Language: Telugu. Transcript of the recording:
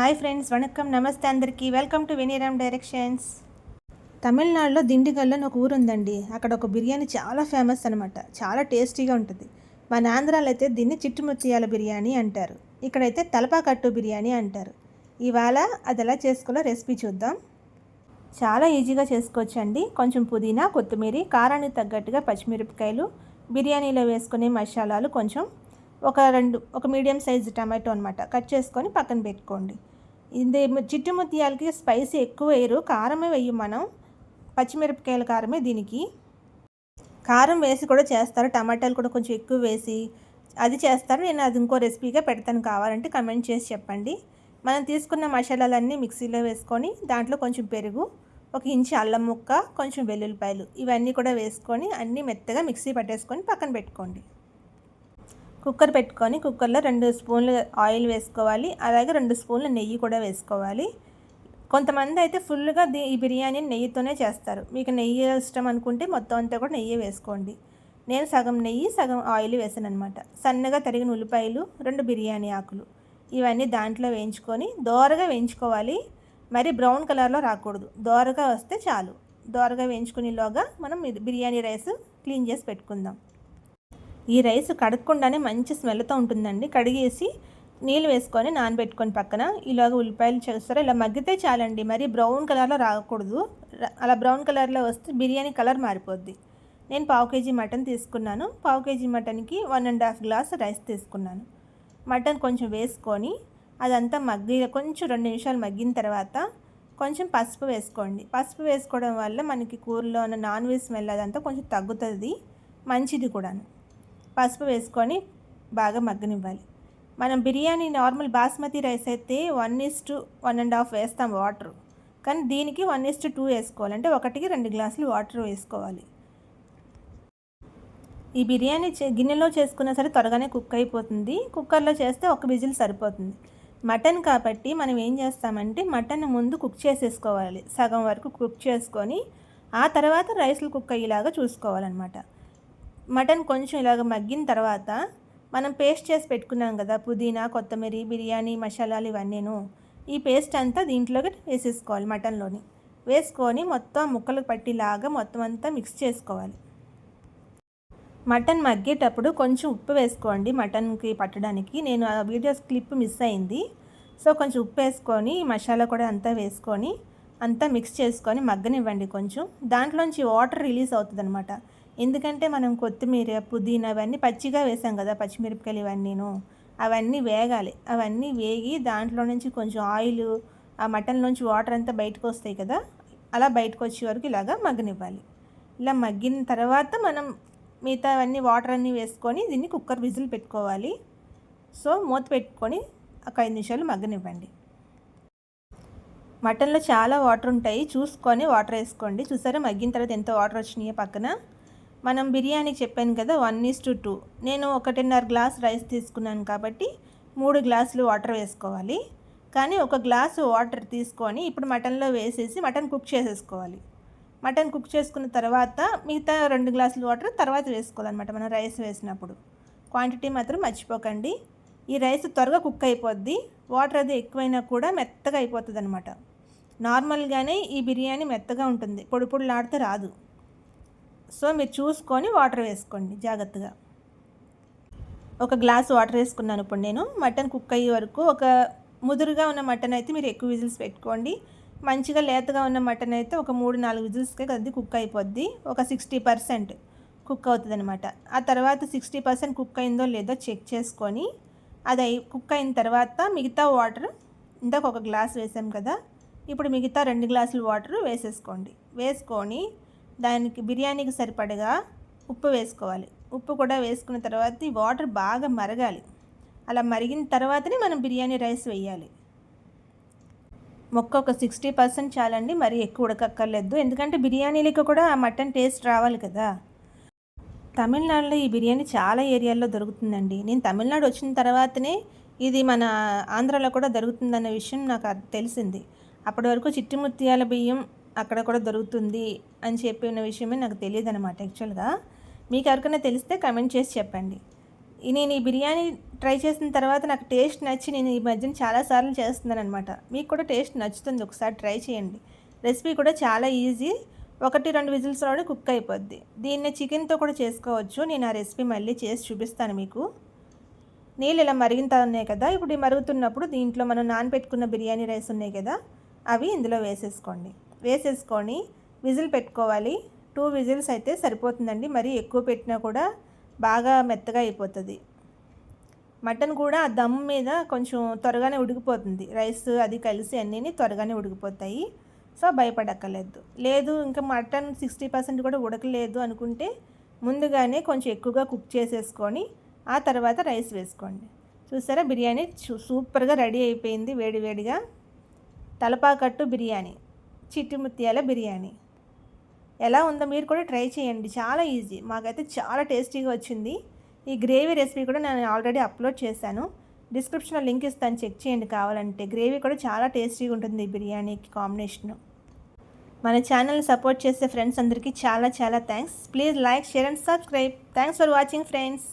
హాయ్ ఫ్రెండ్స్ వణకం. నమస్తే అందరికీ. Welcome to Veniram directions. తమిళనాడులో దిండిగల్ అని ఒక ఊరు ఉందండి అక్కడ ఒక బిర్యానీ చాలా ఫేమస్ అనమాట చాలా టేస్టీగా ఉంటుంది. మన ఆంధ్రాలో అయితే దీన్ని చిట్టుముత్యాల బిర్యానీ అంటారు. ఇక్కడైతే తలపాకట్టు బిర్యానీ అంటారు. ఇవాళ అది ఎలా చేసుకోవాలో రెసిపీ చూద్దాం. చాలా ఈజీగా చేసుకోవచ్చు అండి కొంచెం పుదీనా కొత్తిమీర కారానికి తగ్గట్టుగా పచ్చిమిరపకాయలు బిర్యానీలో వేసుకునే మసాలాలు కొంచెం ఒక రెండు ఒక మీడియం సైజ్ టమాటో అనమాట కట్ చేసుకొని పక్కన పెట్టుకోండి. ఇది చిట్టు ముత్యాలకి స్పైసీ ఎక్కువ వేయరు. కారమే వేయం మనం. పచ్చిమిరపకాయల కారమే దీనికి. కారం వేసి కూడా చేస్తారు. టమాటాలు కూడా కొంచెం ఎక్కువ వేసి అది చేస్తారు. నేను అది ఇంకో రెసిపీగా పెడతాను కావాలంటే కమెంట్ చేసి చెప్పండి. మనం తీసుకున్న మసాలాలన్నీ మిక్సీలో వేసుకొని దాంట్లో కొంచెం పెరుగు ఒక ఇంచు అల్లం ముక్క కొంచెం వెల్లుల్లిపాయలు ఇవన్నీ కూడా వేసుకొని అన్నీ మెత్తగా మిక్సీ పట్టేసుకొని పక్కన పెట్టుకోండి. కుక్కర్ పెట్టుకొని కుక్కర్లో రెండు స్పూన్లు ఆయిల్ వేసుకోవాలి. అలాగే రెండు స్పూన్లు నెయ్యి కూడా వేసుకోవాలి. కొంతమంది అయితే ఫుల్గా ఈ బిర్యానీ నెయ్యితోనే చేస్తారు. మీకు నెయ్యి ఇష్టం అనుకుంటే మొత్తం అంతా కూడా నెయ్యి వేసుకోండి. నేను సగం నెయ్యి సగం ఆయిల్ వేసాను అనమాట సన్నగా తరిగిన ఉల్లిపాయలు రెండు బిర్యానీ ఆకులు. ఇవన్నీ దాంట్లో వేయించుకొని దోరగా వేయించుకోవాలి. మరి బ్రౌన్ కలర్లో రాకూడదు. దోరగా వస్తే చాలు. దోరగా వేయించుకునేలోగా మనం బిర్యానీ రైస్ క్లీన్ చేసి పెట్టుకుందాం. ఈ రైస్ కడగకుండానే మంచి స్మెల్తో ఉంటుందండి. కడిగేసి నీళ్ళు వేసుకొని నానబెట్టుకొని పక్కన ఇలాగ ఉల్లిపాయలు చేస్తారు. ఇలా మగ్గితే చాలండి. మరి బ్రౌన్ కలర్లో రాకూడదు. అలా బ్రౌన్ కలర్లో వస్తే బిర్యానీ కలర్ మారిపోద్ది. నేను పావు కేజీ మటన్ తీసుకున్నాను. పావు KG మటన్కి one and half glass rice తీసుకున్నాను. మటన్ కొంచెం వేసుకొని అదంతా మగ్గి కొంచెం రెండు నిమిషాలు మగ్గిన తర్వాత కొంచెం పసుపు వేసుకోండి. పసుపు వేసుకోవడం వల్ల మనకి కూరలో ఉన్న నాన్ వెజ్ స్మెల్ అదంతా కొంచెం తగ్గుతుంది. మంచిది కూడాను. పసుపు వేసుకొని బాగా మగ్గనివ్వాలి. మనం బిర్యానీ నార్మల్ బాస్మతి రైస్ అయితే one is two one and half వేస్తాం వాటర్. కానీ దీనికి వన్ ఇస్ టు టూ వేసుకోవాలి. అంటే ఒకటికి రెండు గ్లాసులు వాటర్ వేసుకోవాలి. ఈ బిర్యానీ గిన్నెలో చేసుకున్నా సరే త్వరగానే కుక్ అయిపోతుంది. కుక్కర్లో చేస్తే ఒక విజిల్ సరిపోతుంది. మటన్ కాబట్టి మనం ఏం చేస్తామంటే మటన్ ముందు కుక్ చేసేసుకోవాలి. సగం వరకు కుక్ చేసుకొని ఆ తర్వాత రైస్లు కుక్ అయ్యేలాగా చూసుకోవాలన్నమాట. మటన్ కొంచెం ఇలాగ మగ్గిన తర్వాత మనం పేస్ట్ చేసి పెట్టుకున్నాం కదా పుదీనా కొత్తిమీర బిర్యానీ మసాలాలు ఇవన్నీను. ఈ పేస్ట్ అంతా దీంట్లోకి వేసేసుకోవాలి మటన్లోని. వేసుకొని మొత్తం ముక్కలు పట్టిలాగా మొత్తం అంతా మిక్స్ చేసుకోవాలి. మటన్ మగ్గేటప్పుడు కొంచెం ఉప్పు వేసుకోండి మటన్కి పట్టడానికి. నేను ఆ వీడియోస్ క్లిప్ మిస్ అయింది. సో కొంచెం ఉప్పు వేసుకొని మసాలా కూడా అంతా వేసుకొని అంతా మిక్స్ చేసుకొని మగ్గనివ్వండి కొంచెం. దాంట్లోంచి వాటర్ రిలీజ్ అవుతుంది అనమాట ఎందుకంటే మనం కొత్తిమీర పుదీనా అవన్నీ పచ్చిగా వేసాం కదా పచ్చిమిరపకాయలు ఇవన్నీను. అవన్నీ వేగాలి. అవన్నీ వేగి దాంట్లో నుంచి కొంచెం ఆయిల్ ఆ మటన్ నుంచి వాటర్ అంతా బయటకు వస్తాయి కదా అలా బయటకు వచ్చే వరకు ఇలాగా మగ్గనివ్వాలి. ఇలా మగ్గిన తర్వాత మనం మిగతా అవన్నీ వాటర్ అన్నీ వేసుకొని దీన్ని కుక్కర్ విజిల్ పెట్టుకోవాలి. సో మూత పెట్టుకొని ఒక ఐదు నిమిషాలు మగ్గనివ్వండి. మటన్లో చాలా వాటర్ ఉంటాయి. చూసుకొని వాటర్ వేసుకోండి. చూసారా? మగ్గిన తర్వాత ఎంత వాటర్ వచ్చినాయో పక్కన. మనం బిర్యానీ చెప్పాను కదా వన్ ఈస్ టు టూ నేను ఒకటిన్నర గ్లాస్ రైస్ తీసుకున్నాను కాబట్టి మూడు గ్లాసులు వాటర్ వేసుకోవాలి. కానీ ఒక గ్లాసు వాటర్ తీసుకొని ఇప్పుడు మటన్లో వేసేసి మటన్ కుక్ చేసేసుకోవాలి. మటన్ కుక్ చేసుకున్న తర్వాత మిగతా రెండు గ్లాసులు వాటర్ తర్వాత వేసుకోవాలన్నమాట మనం రైస్ వేసినప్పుడు. క్వాంటిటీ మాత్రం మర్చిపోకండి. ఈ రైస్ త్వరగా కుక్ అయిపోద్ది. వాటర్ అది ఎక్కువైనా కూడా మెత్తగా అయిపోతుంది అనమాట నార్మల్గానే ఈ బిర్యానీ మెత్తగా ఉంటుంది. పొడి పొడిలాడితే రాదు. సో మీరు చూసుకొని వాటర్ వేసుకోండి జాగ్రత్తగా. ఒక గ్లాస్ వాటర్ వేసుకున్నాను ఇప్పుడు నేను. మటన్ కుక్ అయ్యే వరకు ఒక ముదురుగా ఉన్న మటన్ అయితే మీరు ఎక్కువ విజిల్స్ పెట్టుకోండి. మంచిగా లేతగా ఉన్న మటన్ అయితే ఒక మూడు నాలుగు విజిల్స్కే అది కుక్ అయిపోద్ది. ఒక సిక్స్టీ పర్సెంట్ కుక్ అవుతుంది అనమాట ఆ తర్వాత సిక్స్టీ పర్సెంట్ కుక్ అయిందో లేదో చెక్ చేసుకొని అది కుక్ అయిన తర్వాత మిగతా వాటర్ ఇందాక ఒక గ్లాస్ వేసాం కదా. ఇప్పుడు మిగతా రెండు గ్లాసులు వాటర్ వేసేసుకోండి. వేసుకొని దానికి బిర్యానీకి సరిపడగా ఉప్పు వేసుకోవాలి. ఉప్పు కూడా వేసుకున్న తర్వాత ఈ వాటర్ బాగా మరగాలి. అలా మరిగిన తర్వాతనే మనం బిర్యానీ రైస్ వేయాలి. మొక్క ఒక సిక్స్టీ పర్సెంట్ చాలండి మరి ఎక్కువ ఉడకక్కర్లేదు. ఎందుకంటే బిర్యానీలకు కూడా ఆ మటన్ టేస్ట్ రావాలి కదా. తమిళనాడులో ఈ బిర్యానీ చాలా ఏరియాల్లో దొరుకుతుందండి. నేను తమిళనాడు వచ్చిన తర్వాతనే ఇది మన ఆంధ్రాలో కూడా దొరుకుతుందన్న విషయం నాకు తెలిసింది. అప్పటి వరకు చిట్టిముత్యాల బియ్యం అక్కడ కూడా దొరుకుతుంది అని చెప్పి ఉన్న విషయమే నాకు తెలియదు అనమాట యాక్చువల్గా. మీకు ఎవరికైనా తెలిస్తే కమెంట్ చేసి చెప్పండి. నేను ఈ బిర్యానీ ట్రై చేసిన తర్వాత నాకు టేస్ట్ నచ్చి నేను ఈ మధ్యన చాలాసార్లు చేస్తున్నాను అనమాట మీకు కూడా టేస్ట్ నచ్చుతుంది ఒకసారి ట్రై చేయండి. రెసిపీ కూడా చాలా ఈజీ. ఒకటి రెండు విజిల్స్లోనే కుక్ అయిపోద్ది. దీన్ని చికెన్తో కూడా చేసుకోవచ్చు. నేను ఆ రెసిపీ మళ్ళీ చేసి చూపిస్తాను మీకు. నీళ్ళు ఇలా మరిగింతా ఉన్నాయి కదా? ఇప్పుడు ఈ మరుగుతున్నప్పుడు దీంట్లో మనం నానబెట్టుకున్న బిర్యానీ రైస్ ఉన్నాయి కదా? అవి ఇందులో వేసేసుకోండి. వేసేసుకొని విజిల్ పెట్టుకోవాలి. టూ విజిల్స్ అయితే సరిపోతుందండి. మరి ఎక్కువ పెట్టినా కూడా బాగా మెత్తగా అయిపోతుంది. మటన్ కూడా ఆ దమ్ మీద కొంచెం త్వరగానే ఉడికిపోతుంది. రైస్ అది కలిసి అన్నీ త్వరగానే ఉడికిపోతాయి. సో భయపడక్కర్లేదు. లేదు ఇంకా మటన్ సిక్స్టీ పర్సెంట్ కూడా ఉడకలేదు అనుకుంటే ముందుగానే కొంచెం ఎక్కువగా కుక్ చేసేసుకొని ఆ తర్వాత రైస్ వేసుకోండి. చూసారా? బిర్యానీ సూపర్గా రెడీ అయిపోయింది వేడివేడిగా తలపాకట్టు బిర్యానీ. చిట్టి ముత్యాల బిర్యానీ. ఎలా ఉందో మీరు కూడా ట్రై చేయండి. చాలా ఈజీ. మాకైతే చాలా టేస్టీగా వచ్చింది. ఈ గ్రేవీ రెసిపీ కూడా నేను ఆల్రెడీ అప్లోడ్ చేశాను. డిస్క్రిప్షన్లో లింక్ ఇస్తాను. చెక్ చేయండి కావాలంటే. గ్రేవీ కూడా చాలా టేస్టీగా ఉంటుంది ఈ బిర్యానీకి కాంబినేషను మన ఛానల్ని సపోర్ట్ చేసే ఫ్రెండ్స్ అందరికీ చాలా చాలా thanks. Please like share and subscribe. Thanks for watching friends.